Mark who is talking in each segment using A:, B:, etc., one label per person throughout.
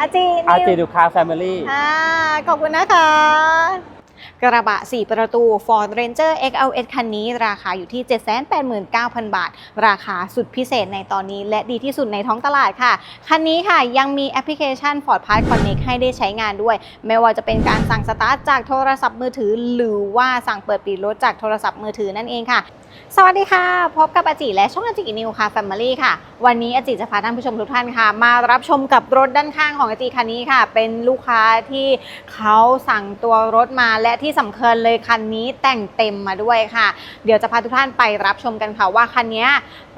A: อาจี
B: อา
A: นิว
B: จีดูคาแฟมิลี่
A: อ่าขอบคุณนะคะ กระบะ 4 ประตู Ford Ranger XLS คันนี้ ราคาอยู่ที่ 789,000 บาท ราคาสุดพิเศษในตอนนี้ และดีที่สุดในท้องตลาดค่ะ คันนี้ค่ะยังมีแอปพลิเคชัน Ford Pass Connect ให้ได้ใช้งานด้วย ไม่ว่าจะเป็นการสั่งสตาร์ทจากโทรศัพท์มือถือ หรือว่าสั่งเปิดปิดรถจากโทรศัพท์มือถือนั่นเองค่ะ สวัสดีค่ะ พบกับอาจิและช่องอาจินิวค่ะ Family ค่ะ วันนี้อาจิจะพาท่านผู้ชมทุกท่านค่ะ มารับชมกับรถด้านข้างของอาจิคันนี้ค่ะ เป็นลูกค้าที่เขาสั่งตัวรถมาและที่สำคัญเลยคันนี้แต่งเต็มมาด้วยค่ะ เดี๋ยวจะพาทุกท่านไปรับชมกันค่ะว่าคันนี้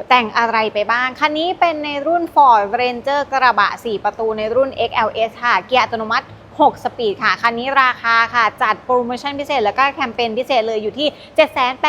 A: แต่งอะไรไปบ้าง คันนี้เป็นในรุ่น Ford Ranger กระบะ 4 ประตูในรุ่น XLS ค่ะ เกียร์อัตโนมัติ 6 สปีดค่ะ คันนี้ราคาค่ะ จัดโปรโมชั่นพิเศษ แล้วก็แคมเปญพิเศษเลยอยู่ที่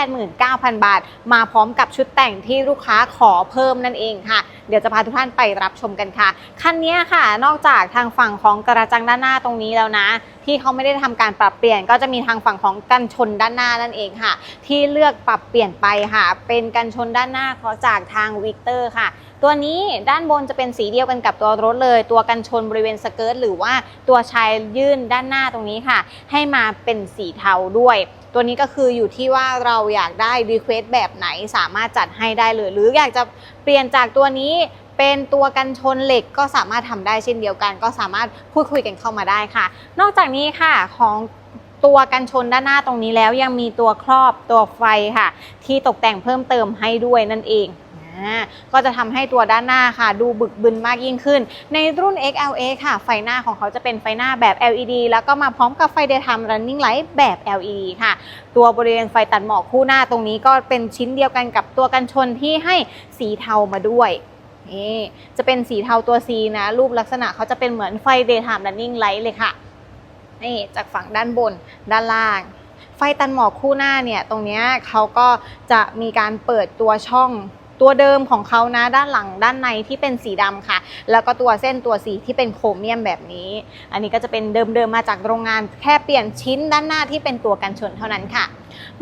A: 789,000 บาท มาพร้อมกับชุดแต่งที่ลูกค้าขอเพิ่มนั่นเองค่ะ เดี๋ยวจะพาทุกท่านไปรับชมกันค่ะ คันนี้ค่ะ นอกจากทางฝั่งของกระจังด้านหน้าตรงนี้แล้วนะ ที่เขาไม่ได้ทำการปรับเปลี่ยน ก็จะมีทางฝั่งของกันชนด้านหน้านั่นเองค่ะ ที่เลือกปรับเปลี่ยนไปค่ะ เป็นกันชนด้านหน้าเขอจากทางวิกเตอร์ค่ะตัวนี้ด้านบนจะเป็นสีเดียวกันกับตัวรถเลย ตัวกันชนบริเวณสเกิร์ตหรือว่าตัวชายยื่นด้านหน้าตรงนี้ค่ะ ให้มาเป็นสีเทาด้วย ตัวนี้ก็คืออยู่ที่ว่าเราอยากได้รีเควสแบบไหนสามารถจัดให้ได้เลย หรืออยากจะเปลี่ยนจากตัวนี้เป็นตัวกันชนเหล็กก็สามารถทำได้เช่นเดียวกัน ก็สามารถพูดคุยกันเข้ามาได้ค่ะ นอกจากนี้ค่ะของตัวกันชนด้านหน้าตรงนี้แล้วยังมีตัวครอบตัวไฟค่ะ ที่ตกแต่งเพิ่มเติมให้ด้วยนั่นเอง ก็จะทำให้ตัวด้านหน้าค่ะ ดูบึกบึนมากยิ่งขึ้น ในรุ่น XLA ค่ะ ไฟหน้าของเขาจะเป็นไฟหน้าแบบ LED แล้วก็มาพร้อมกับไฟ daytime running light แบบ LED ค่ะ ตัวบริเวณไฟตัดหมอกคู่หน้าตรงนี้ก็เป็นชิ้นเดียวกันกับตัวกันชนที่ให้สีเทามาด้วยนี่จะเป็นสีเทาตัว C นะ รูปลักษณะเขาจะเป็นเหมือนไฟ daytime running light เลยค่ะนี่จากฝั่งด้านบนด้านล่าง ไฟตันหมอกคู่หน้าเนี่ย ตรงนี้เขาก็จะมีการเปิดตัวช่อง ตัวเดิมของเขานะด้านหลังด้านในที่เป็นสีดำค่ะ แล้วก็ตัวเส้นตัวสีที่เป็นโครเมียมแบบนี้ อันนี้ก็จะเป็นเดิมๆมาจากโรงงานแค่เปลี่ยนชิ้นด้านหน้าที่เป็นตัวกันชนเท่านั้นค่ะ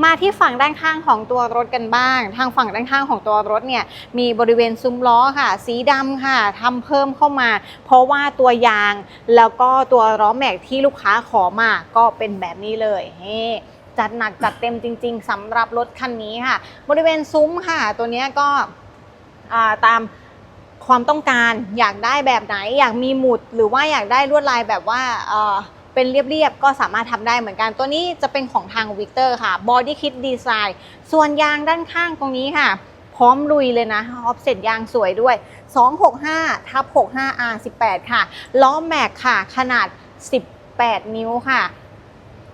A: มาที่ฝั่งด้านข้างของตัวรถกันบ้าง ทางฝั่งด้านข้างของตัวรถเนี่ยมีบริเวณซุ้มล้อค่ะ สีดำค่ะทำเพิ่มเข้ามา เพราะว่าตัวยางแล้วก็ตัวล้อแม็กที่ลูกค้าขอมาก็เป็นแบบนี้เลยเฮ้ จัดหนักจัดเต็มจริง ๆสำหรับรถคันนี้ค่ะ บริเวณซุ้มค่ะ ตัวนี้ก็ตามความต้องการอยากได้แบบไหน อยากมีหมุดหรือว่าอยากได้ลวดลายแบบว่าเป็นเรียบๆ ก็สามารถทำได้เหมือนกัน ตัวนี้จะเป็นของทางวิกเตอร์ค่ะ Body Kit Design ส่วนยางด้านข้างตรงนี้ค่ะ พร้อมลุยเลยนะออฟเซ็ตยางสวยด้วย 265ทับ65 R18 ค่ะ ล้อแม็กค่ะ ขนาด 18 นิ้วค่ะ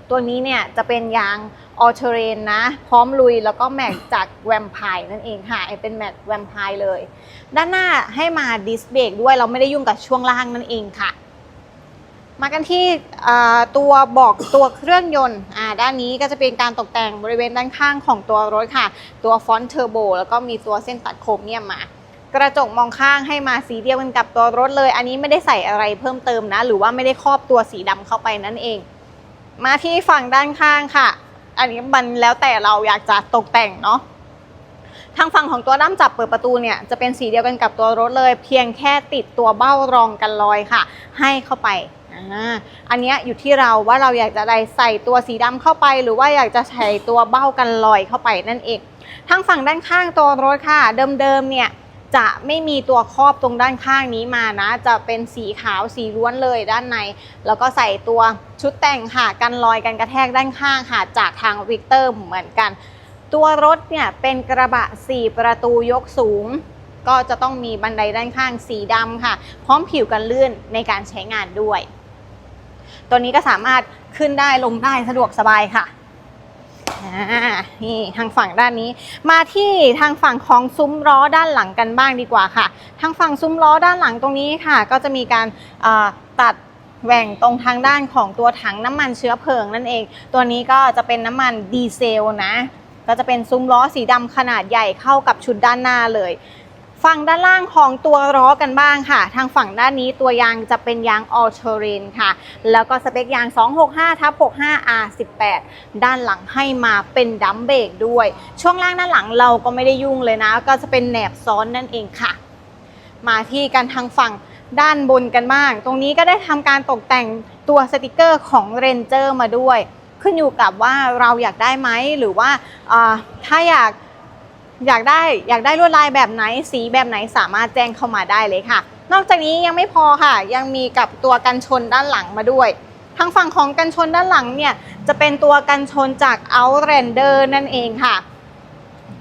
A: ตัวนี้เนี่ยจะเป็นยางออเทเรนนะ พร้อมลุยแล้วก็แม็กจากแวมไพร์นั่นเองค่ะเป็นแม็กแวมไพร์เลย ด้านหน้าให้มาดิสเบรกด้วยเราไม่ได้ยุ่งกับช่วงล่างนั่นเองค่ะ มากันที่ตัวบอกตัวเครื่องยนต์อ่าด้านนี้ก็จะเป็นการตกแต่งบริเวณด้านข้างของตัวรถค่ะ ตัวฟอนต์เทอร์โบแล้วก็มีตัวเส้นตัดโครเมียมมากระจกมองข้างให้มาสีเดียวกันกับตัวรถเลย อันนี้ไม่ได้ใส่อะไรเพิ่มเติมนะ หรือว่าไม่ได้ครอบตัวสีดำเข้าไปนั่นเอง มาที่ฝั่งด้านข้างค่ะ อันนี้มันแล้วแต่เราอยากจะตกแต่งเนาะทางฝั่งของตัวด้ามจับเปิดประตูเนี่ยจะเป็นสีเดียวกันกับตัวรถเลย เพียงแค่ติดตัวเบ้ารองกันรอยค่ะ ให้เข้าไปอ่าอันนี้อยู่ที่เราว่าเราอยากจะได้ใส่ตัวสีดำเข้าไป หรือว่าอยากจะใส่ตัวเบ้ากันรอยเข้าไปนั่นเองทางฝั่งด้านข้างตัวรถค่ะ เดิมๆเนี่ย จะไม่มีตัวครอบตรงด้านข้างนี้มานะ จะเป็นสีขาวสีล้วนเลยด้านใน แล้วก็ใส่ตัวชุดแต่งค่ะกันรอยกันกระแทกด้านข้างค่ะจากทางวิกเตอร์เหมือนกัน ตัวรถเนี่ยเป็นกระบะ 4 ประตูยกสูง ก็จะต้องมีบันไดด้านข้างสีดำค่ะ พร้อมผิวกันลื่นในการใช้งานด้วย ตัวนี้ก็สามารถขึ้นได้ลงได้สะดวกสบายค่ะ อ่านี่ทางฝั่งด้านนี้ มาที่ทางฝั่งของซุ้มล้อด้านหลังกันบ้างดีกว่าค่ะ ทางฝั่งซุ้มล้อด้านหลังตรงนี้ค่ะ ก็จะมีการตัดแหว่งตรงทางด้านของตัวถังน้ำมันเชื้อเพลิงนั่นเอง ตัวนี้ก็จะเป็นน้ำมันดีเซลนะ ก็จะเป็นซุ้มล้อสีดำขนาดใหญ่เข้ากับชุดด้านหน้าเลย ฝั่งด้านล่างของตัวล้อกันบ้างค่ะ ทางฝั่งด้านนี้ตัวยางจะเป็นยางออ t เรนค่ะ แล้วก็สเปคยาง 265ทับ65 R18 ด้านหลังให้มาเป็นดัมเบรกด้วย ช่วงล่างด้านหลังเราก็ไม่ได้ยุ่งเลยนะ ก็จะเป็นแหนบซ้อนนั่นเองค่ะ มาที่กันทางฝั่งด้านบนกันบ้าง ตรงนี้ก็ได้ทำการตกแต่งตัวสติกเกอร์ของเรนเจอร์มาด้วย ขึ้นอยู่กับว่าเราอยากได้ไหมหรือว่าถ้าอยาก อยากได้อยากได้ลวดลายแบบไหนสีแบบไหนสามารถแจ้งเข้ามาได้เลยค่ะ นอกจากนี้ยังไม่พอค่ะ ยังมีกับตัวกันชนด้านหลังมาด้วยทางฝั่งของกันชนด้านหลังเนี่ยจะเป็นตัวกันชนจาก Outlander นั่นเองค่ะ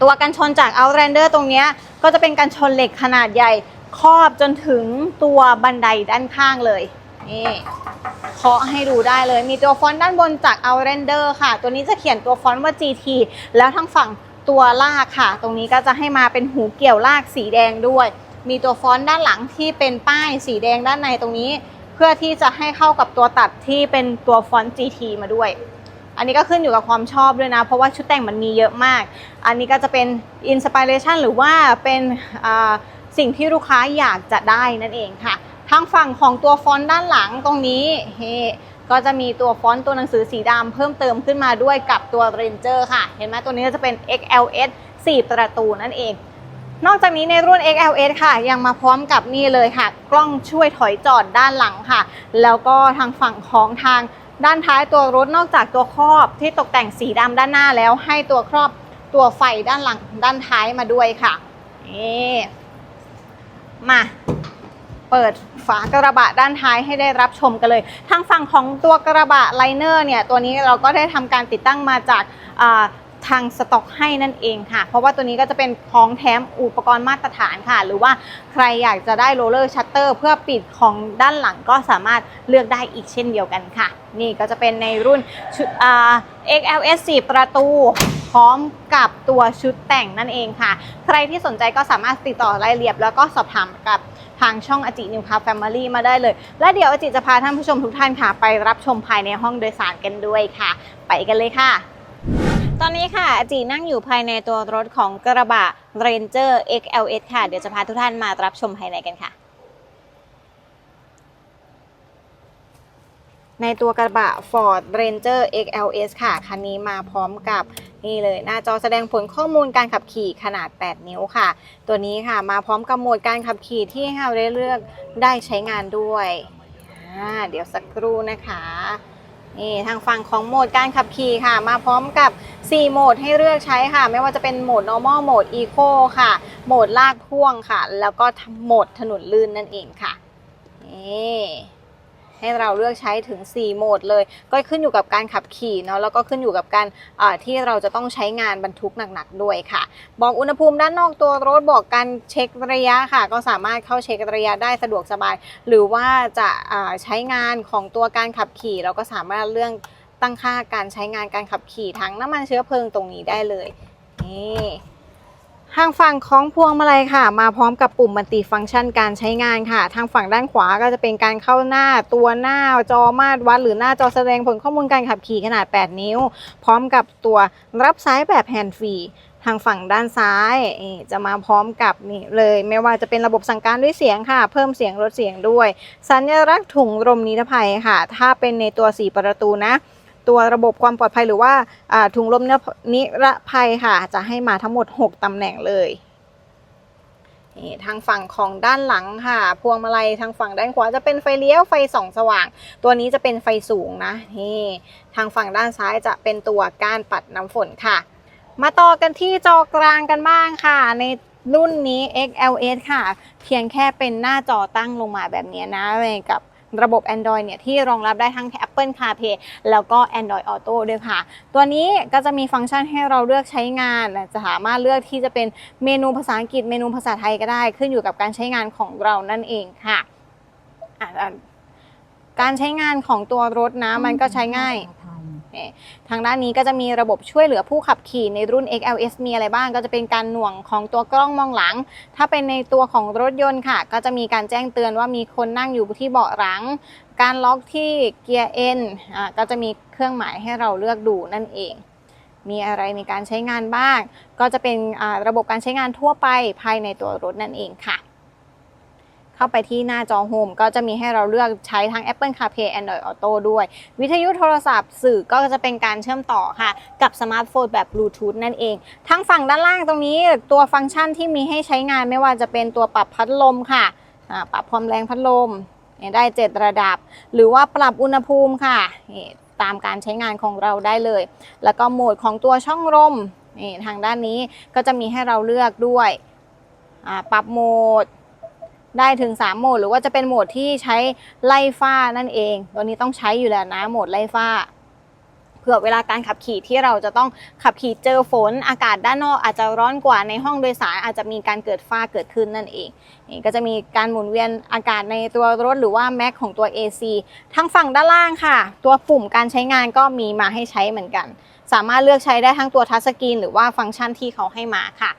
A: ตัวกันชนจาก Outlander ตรงนี้ก็จะเป็นกันชนเหล็กขนาดใหญ่ครอบจนถึงตัวบันไดด้านข้างเลยนี่เคาะให้ดูได้เลยมีตัวฟอนต์ด้านบนจาก Outlander ค่ะ ตัวนี้จะเขียนตัวฟอนต์ว่า GT แล้วทางฝั่ง ตัวลากค่ะ ตรงนี้ก็จะให้มาเป็นหูเกี่ยวลากสีแดงด้วย มีตัวฟอนต์ด้านหลังที่เป็นป้ายสีแดงด้านในตรงนี้ เพื่อที่จะให้เข้ากับตัวตัดที่เป็นตัวฟอนต์ GT มาด้วย อันนี้ก็ขึ้นอยู่กับความชอบด้วยนะ เพราะว่าชุดแต่งมันมีเยอะมาก อันนี้ก็จะเป็นอินสปิเรชันหรือว่าเป็นสิ่งที่ลูกค้าอยากจะได้นั่นเองค่ะ ทางฝั่งของตัวฟอนต์ด้านหลังตรงนี้เฮ ก็จะมีตัวฟอนต์ตัวหนังสือสีดำเพิ่มเติมขึ้นมาด้วยกับตัว Ranger ค่ะ เห็นไหมตัวนี้จะเป็น XLS 4 ประตูนั่นเอง นอกจากนี้ในรุ่น XLS ค่ะ ยังมาพร้อมกับนี่เลยค่ะ กล้องช่วยถอยจอดด้านหลังค่ะ แล้วก็ทางฝั่งของทางด้านท้ายตัวรถนอกจากตัวครอบที่ตกแต่งสีดำด้านหน้าแล้วให้ตัวครอบตัวไฟด้านหลังด้านท้ายมาด้วยค่ะนี่มา เปิดฝากระบะด้านท้ายให้ได้รับชมกันเลย ทางฝั่งของตัวกระบะไลเนอร์เนี่ยตัวนี้เราก็ได้ทำการติดตั้งมาจากทางสต็อกให้นั่นเองค่ะ เพราะว่าตัวนี้ก็จะเป็นของแถมอุปกรณ์มาตรฐานค่ะ หรือว่าใครอยากจะได้โรลเลอร์ชัตเตอร์เพื่อปิดของด้านหลังก็สามารถเลือกได้อีกเช่นเดียวกันค่ะ นี่ก็จะเป็นในรุ่นชุด XLS 4 ประตู พร้อมกับตัวชุดแต่งนั่นเองค่ะ ใครที่สนใจก็สามารถติดต่อรายละเอียดแล้วก็สอบถามกับ ทางช่องอจินิวคาแฟมิลี่มาได้เลย และเดี๋ยวอจิจะพาท่านผู้ชมทุกท่านค่ะ ไปรับชมภายในห้องโดยสารกันด้วยค่ะ ไปกันเลยค่ะ ตอนนี้ค่ะอจินั่งอยู่ภายในตัวรถของกระบะ Ranger XLS ค่ะ เดี๋ยวจะพาทุกท่านมารับชมภายในกันค่ะ ในตัวกระบะ Ford Ranger XLS ค่ะ คันนี้มาพร้อมกับนี่เลย หน้าจอแสดงผลข้อมูลการขับขี่ขนาด 8 นิ้วค่ะ ตัวนี้ค่ะมาพร้อมกับโหมดการขับขี่ที่ให้เราได้เลือกได้ใช้งานด้วยอ่าเดี๋ยวสักครู่นะคะนี่ทางฝั่งของโหมดการขับขี่ค่ะ มาพร้อมกับ 4 โหมดให้เลือกใช้ค่ะ ไม่ว่าจะเป็นโหมด normal โหมด eco ค่ะ โหมดลากพ่วงค่ะ แล้วก็โหมดถนนลื่นนั่นเองค่ะนี่ ให้เราเลือกใช้ถึง 4 โหมดเลย ก็ขึ้นอยู่กับการขับขี่เนาะแล้วก็ขึ้นอยู่กับการที่เราจะต้องใช้งานบรรทุกหนักๆด้วยค่ะ บอกอุณหภูมิด้านนอกตัวรถบอกการเช็คระยะค่ะ ก็สามารถเข้าเช็คระยะได้สะดวกสบาย หรือว่าจะใช้งานของตัวการขับขี่เราก็สามารถเรื่องตั้งค่าการใช้งานการขับขี่ทั้งน้ำมันเชื้อเพลิงตรงนี้ได้เลยนี่ ทางฝั่งของพวงมาลัยค่ะ มาพร้อมกับปุ่มมัลติฟังก์ชันการใช้งานค่ะ ทางฝั่งด้านขวาก็จะเป็นการเข้าหน้าตัวหน้าจอมาตรวัด หรือหน้าจอแสดงผลข้อมูลการขับขี่ขนาด 8 นิ้ว พร้อมกับตัวรับสายแบบแฮนด์ฟรีทางฝั่งด้านซ้ายจะมาพร้อมกับนี่เลย ไม่ว่าจะเป็นระบบสั่งการด้วยเสียงค่ะ เพิ่มเสียงลดเสียงด้วย สัญลักษณ์ถุงลมนิรภัยค่ะ ถ้าเป็นในตัว 4 ประตูนะ ตัวระบบความปลอดภัยหรือว่าถุงลมนิรภัยค่ะ จะให้มาทั้งหมด 6 ตำแหน่งเลยนี่ทางฝั่งของด้านหลังค่ะ พวงมาลัยทางฝั่งด้านขวาจะเป็นไฟเลี้ยวไฟส่องสว่าง ตัวนี้จะเป็นไฟสูงนะนี่ทางฝั่งด้านซ้ายจะเป็นตัวก้านปัดน้ำฝนค่ะ มาต่อกันที่จอกลางกันบ้างค่ะ ในรุ่นนี้ XLS ค่ะ เพียงแค่เป็นหน้าจอตั้งลงมาแบบนี้นะเลยกับ ระบบ Android เนี่ยที่รองรับได้ทั้ง Apple CarPlay แล้วก็ Android Auto ด้วยค่ะ ตัวนี้ก็จะมีฟังก์ชันให้เราเลือกใช้งานจะสามารถเลือกที่จะเป็นเมนูภาษาอังกฤษเมนูภาษาไทยก็ได้ ขึ้นอยู่กับการใช้งานของเรานั่นเองค่ะอะอะการใช้งานของตัวรถนะมันก็ใช้ง่าย ทางด้านนี้ก็จะมีระบบช่วยเหลือผู้ขับขี่ในรุ่น XLS มีอะไรบ้าง ก็จะเป็นการหน่วงของตัวกล้องมองหลัง ถ้าเป็นในตัวของรถยนต์ค่ะ ก็จะมีการแจ้งเตือนว่ามีคนนั่งอยู่ที่เบาะหลัง การล็อกที่เกียร์ N อ่าก็จะมีเครื่องหมายให้เราเลือกดูนั่นเองมีอะไรในการใช้งานบ้าง ก็จะเป็นระบบการใช้งานทั่วไปภายในตัวรถนั่นเองค่ะ เข้าไปที่หน้าจอโฮมก็จะมีให้เราเลือกใช้ทั้ง Apple CarPlay Android Auto ด้วย วิทยุโทรศัพท์สื่อก็จะเป็นการเชื่อมต่อค่ะ กับสมาร์ทโฟนแบบบลูทูธนั่นเอง ทั้งฝั่งด้านล่างตรงนี้ตัวฟังก์ชันที่มีให้ใช้งานไม่ว่าจะเป็นตัวปรับพัดลมค่ะปรับความแรงพัดลมได้ 7 ระดับ หรือว่าปรับอุณหภูมิค่ะตามการใช้งานของเราได้เลย แล้วก็โหมดของตัวช่องลมนี่ทางด้านนี้ก็จะมีให้เราเลือกด้วย ปรับโหมด ได้ถึง 3 โหมด หรือว่าจะเป็นโหมดที่ใช้ไล่ฝ้านั่นเอง ตัวนี้ต้องใช้อยู่แล้วนะ โหมดไล่ฝ้า เผื่อเวลาการขับขี่ที่เราจะต้องขับขี่เจอฝน อากาศด้านนอกอาจจะร้อนกว่าในห้องโดยสารอาจจะมีการเกิดฝ้าเกิดขึ้นนั่นเอง นี่ก็จะมีการหมุนเวียนอากาศในตัวรถหรือว่าแม็กของตัว AC ทางฝั่งด้านล่างค่ะ ตัวปุ่มการใช้งานก็มีมาให้ใช้เหมือนกัน สามารถเลือกใช้ได้ทั้งตัวทัชสกรีนหรือว่าฟังก์ชันที่เขาให้มาค่ะ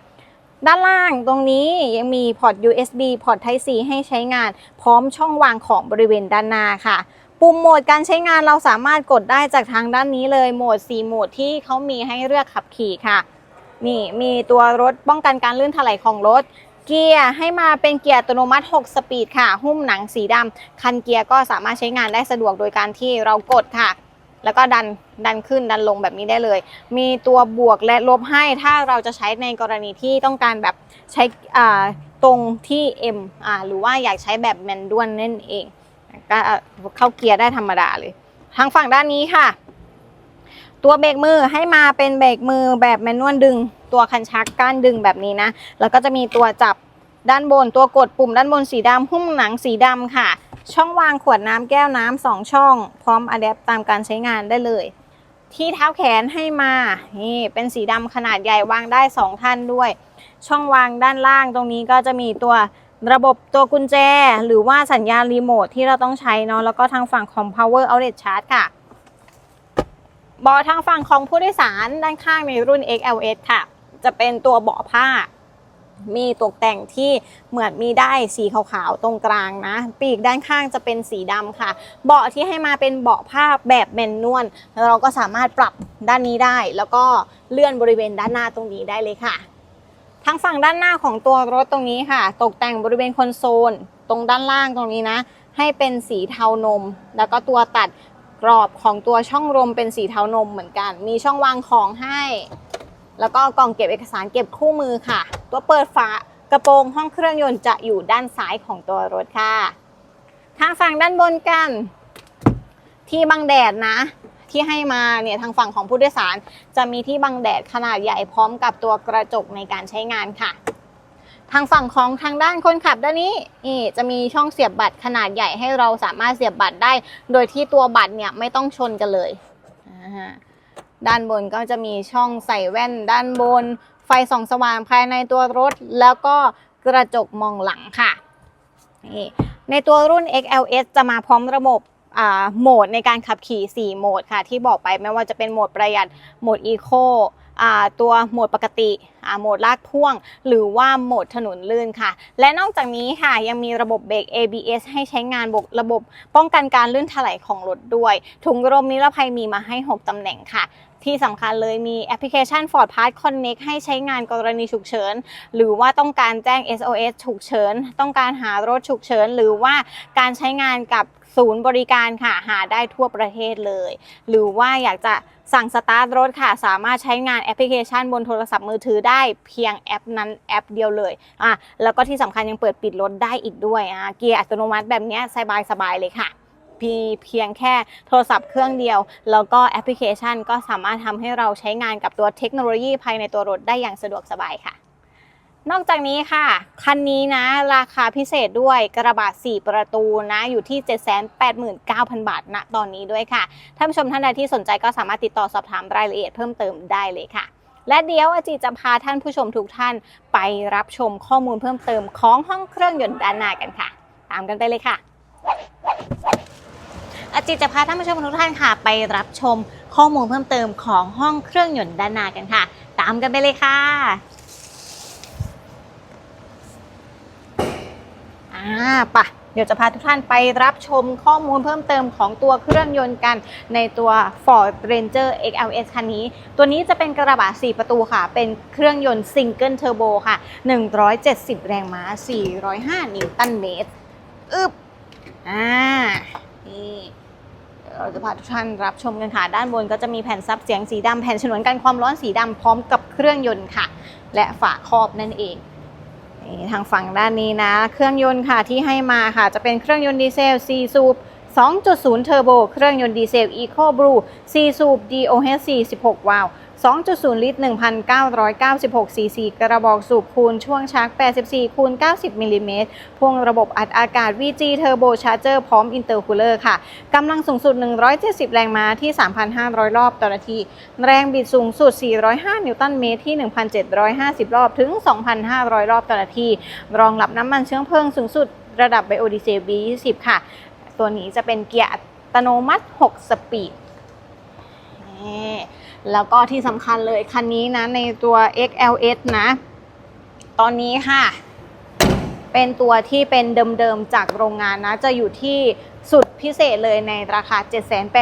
A: ด้านล่างตรงนี้ยังมีพอร์ต USB พอร์ต Type C ให้ใช้งาน พร้อมช่องวางของบริเวณด้านหน้าค่ะ ปุ่มโหมดการใช้งานเราสามารถกดได้จากทางด้านนี้เลยโหมด 4 โหมดที่เขามีให้เลือกขับขี่ค่ะ นี่มีตัวรถป้องกันการลื่นถลายของรถเกียร์ให้มาเป็นเกียร์อัตโนมัติ 6 สปีดค่ะ หุ้มหนังสีดำคันเกียร์ก็สามารถใช้งานได้สะดวกโดยการที่เรากดค่ะ แล้วก็ดันดันขึ้นดันลงแบบนี้ได้เลย มีตัวบวกและลบให้ถ้าเราจะใช้ในกรณีที่ต้องการแบบใช้ตรงที่ M อ่าหรือว่าอยากใช้แบบแมนดวลนั่นเองก็เข้าเกียร์ได้ธรรมดาเลย ทางฝั่งด้านนี้ค่ะ ตัวเบรกมือให้มาเป็นเบรกมือแบบแมนนวลดึง ตัวคันชักก้านดึงแบบนี้นะ แล้วก็จะมีตัวจับด้านบนตัวกดปุ่มด้านบนสีดำหุ้มหนังสีดำค่ะ ช่องวางขวดน้ำแก้วน้ำสองช่อง พร้อมอะแดปตามการใช้งานได้เลย ที่เท้าแขนให้มา นี่เป็นสีดำขนาดใหญ่วางได้2ท่านด้วย ช่องวางด้านล่างตรงนี้ก็จะมีตัวระบบตัวกุญแจ หรือว่าสัญญาณรีโมทที่เราต้องใช้เนาะแล้วก็ทางฝั่งของ power outlet charge ค่ะเบาะทางฝั่งของผู้โดยสารด้านข้างในรุ่น XLS ค่ะ จะเป็นตัวเบาะผ้า มีตกแต่งที่เหมือนมีได้สีขาวๆตรงกลางนะ ปีกด้านข้างจะเป็นสีดำค่ะ เบาะที่ให้มาเป็นเบาะผ้าแบบแมนนวลเราก็สามารถปรับด้านนี้ได้ แล้วก็เลื่อนบริเวณด้านหน้าตรงนี้ได้เลยค่ะทางฝั่งด้านหน้าของตัวรถตรงนี้ค่ะ ตกแต่งบริเวณคอนโซล ตรงด้านล่างตรงนี้นะ ให้เป็นสีเทานม แล้วก็ตัวตัดกรอบของตัวช่องลมเป็นสีเทานมเหมือนกัน มีช่องวางของให้ แล้วก็กล่องเก็บเอกสารเก็บคู่มือค่ะ ตัวเปิดฝากระโปรงห้องเครื่องยนต์จะอยู่ด้านซ้ายของตัวรถค่ะ ทางฝั่งด้านบนกัน ที่บังแดดนะ ที่ให้มาเนี่ยทางฝั่งของผู้โดยสาร จะมีที่บังแดดขนาดใหญ่พร้อมกับตัวกระจกในการใช้งานค่ะ ทางฝั่งของทางด้านคนขับด้านนี้นี่จะมีช่องเสียบบัตรขนาดใหญ่ให้เราสามารถเสียบบัตรได้ โดยที่ตัวบัตรเนี่ยไม่ต้องชนกันเลยด้านบนก็จะมีช่องใส่แว่นด้านบน ไฟส่องสว่างภายในตัวรถ แล้วก็กระจกมองหลังค่ะนี่ในตัวรุ่น XLS จะมาพร้อมระบบอ่าโหมดในการขับขี่ 4 โหมดค่ะ ที่บอกไปไม่ว่าจะเป็นโหมดประหยัด โหมด Eco อ่าตัวโหมดปกติอ่าโหมดลากพ่วง หรือว่าโหมดถนนลื่นค่ะ และนอกจากนี้ค่ะยังมีระบบเบรก ABS ให้ใช้งานบกระบบป้องกันการลื่นถลายของรถด้วย ถุงลมนิรภัยมีมาให้ 6 ตำแหน่งค่ะ ที่สำคัญเลยมีแอปพลิเคชัน Ford Pass Connect ให้ใช้งานกรณีฉุกเฉิน หรือว่าต้องการแจ้ง SOS ฉุกเฉิน ต้องการหารถฉุกเฉิน หรือว่าการใช้งานกับศูนย์บริการค่ะหาได้ทั่วประเทศเลย หรือว่าอยากจะสั่งสตาร์ทรถค่ะ สามารถใช้งานแอปพลิเคชันบนโทรศัพท์มือถือได้เพียงแอปนั้นแอปเดียวเลยอะแล้วก็ที่สำคัญยังเปิดปิดรถได้อีกด้วยอะเกียร์อัตโนมัติแบบเนี้ยสบายๆเลยค่ะ มีเพียงแค่โทรศัพท์เครื่องเดียว แล้วก็แอปพลิเคชันก็สามารถทำให้เราใช้งานกับตัวเทคโนโลยีภายในตัวรถได้อย่างสะดวกสบายค่ะ นอกจากนี้ค่ะ คันนี้นะราคาพิเศษด้วยกระบะ 4 ประตูนะอยู่ที่ 789,000 บาทณตอนนี้ด้วยค่ะ ท่านผู้ชมท่านใดที่สนใจก็สามารถติดต่อสอบถามรายละเอียดเพิ่มเติมได้เลยค่ะและเดี๋ยวอาจีจะพาท่านผู้ชมทุกท่านไปรับชมข้อมูลเพิ่มเติมของห้องเครื่องยนต์ด้านหน้ากันค่ะ ตามกันไปเลยค่ะ อาจิตจะพาท่านผู้ชมทุกท่านค่ะ ไปรับชมข้อมูลเพิ่มเติมของห้องเครื่องยนต์ด้านหน้ากันค่ะ ตามกันไปเลยค่ะอ่าปะเดี๋ยวจะพาทุกท่านไปรับชมข้อมูลเพิ่มเติมของตัวเครื่องยนต์กันในตัว Ford Ranger XLS คันนี้ ตัวนี้จะเป็นกระบะ 4 ประตูค่ะ เป็นเครื่องยนต์ซิงเกิลเทอร์โบค่ะ 170 แรงม้า 405 นิวตันเมตร อึบอ่า นี่ เราจะพาทุกท่านรับชมกันค่ะ ด้านบนก็จะมีแผ่นซับเสียงสีดำแผ่นฉนวนกันความร้อนสีดำพร้อมกับเครื่องยนต์ค่ะ และฝาครอบนั่นเองนี่ทางฝั่งด้านนี้นะ เครื่องยนต์ค่ะที่ให้มาค่ะ จะเป็นเครื่องยนต์ดีเซล 4 สูบ 2.0 เทอร์โบ เครื่องยนต์ดีเซล Eco Blue 4 สูบ DOHC 16 วาล์ว 2.0 ลิตร 1,996 ซีซีกระบอกสูบคูณช่วงชัก 84 คูณ 90 มิลลิเมตรพ่วงระบบอัดอากาศ VG Turbo Charger พร้อม Intercooler ค่ะ กำลังสูงสุด 170 แรงม้าที่ 3,500 รอบต่อนาที แรงบิดสูงสุด 405 นิวตันเมตรที่ 1,750 รอบถึง 2,500 รอบต่อนาที รองรับน้ำมันเชื้อเพลิงสูงสุดระดับไบโอดีเซล B20 ค่ะ ตัวนี้จะเป็นเกียร์อัตโนมัติ 6 สปีด แล้วก็ที่สำคัญเลยคันนี้นะในตัว XLS นะ ตอนนี้ค่ะ เป็นตัวที่เป็นเดิมๆจากโรงงานนะ จะอยู่ที่สุดพิเศษเลยในราคา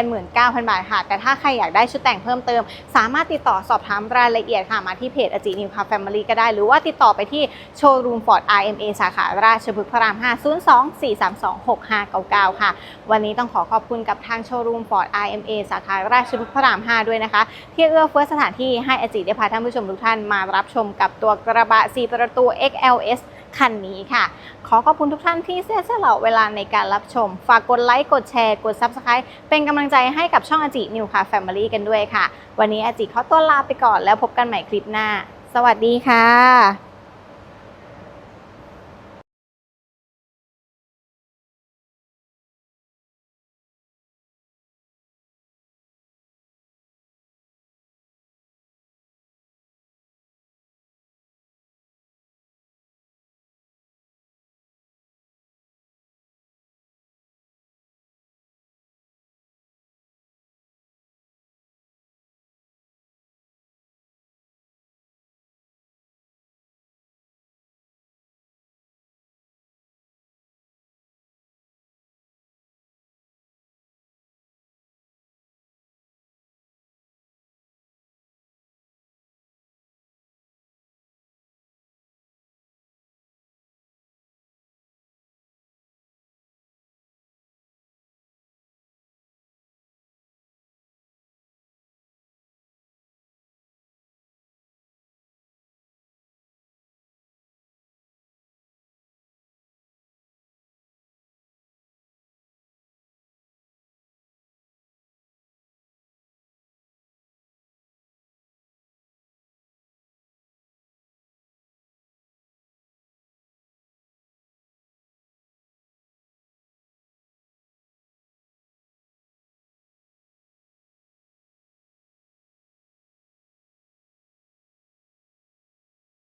A: 789,000 บาทค่ะ แต่ถ้าใครอยากได้ชุดแต่งเพิ่มเติม สามารถติดต่อสอบถามรายละเอียดค่ะ มาที่เพจอจินิวคาแฟมิลี่ก็ได้ หรือว่าติดต่อไปที่โชว์รูมฟอร์ด RMA สาขาราชพฤกษ์พระราม 5 02 432 6599 ค่ะ วันนี้ต้องขอขอบคุณกับทางโชว์รูมฟอร์ด RMA สาขาราชพฤกษ์พระราม 5 ด้วยนะคะ ที่เอื้อเฟื้อสถานที่ให้อจิได้พาท่านผู้ชมทุกท่านมารับชมกับตัวกระบะ 4 ประตู XLS คันนี้ค่ะ ขอขอบคุณทุกท่านที่เสียสละเวลาในการรับชม ฝากกดไลค์ กดแชร์ กด Subscribe เป็นกำลังใจให้กับช่องอจินิวค่ะแฟมิลี่กันด้วยค่ะ วันนี้อจิขอตัวลาไปก่อนแล้วพบกันใหม่คลิปหน้า สวัสดีค่ะ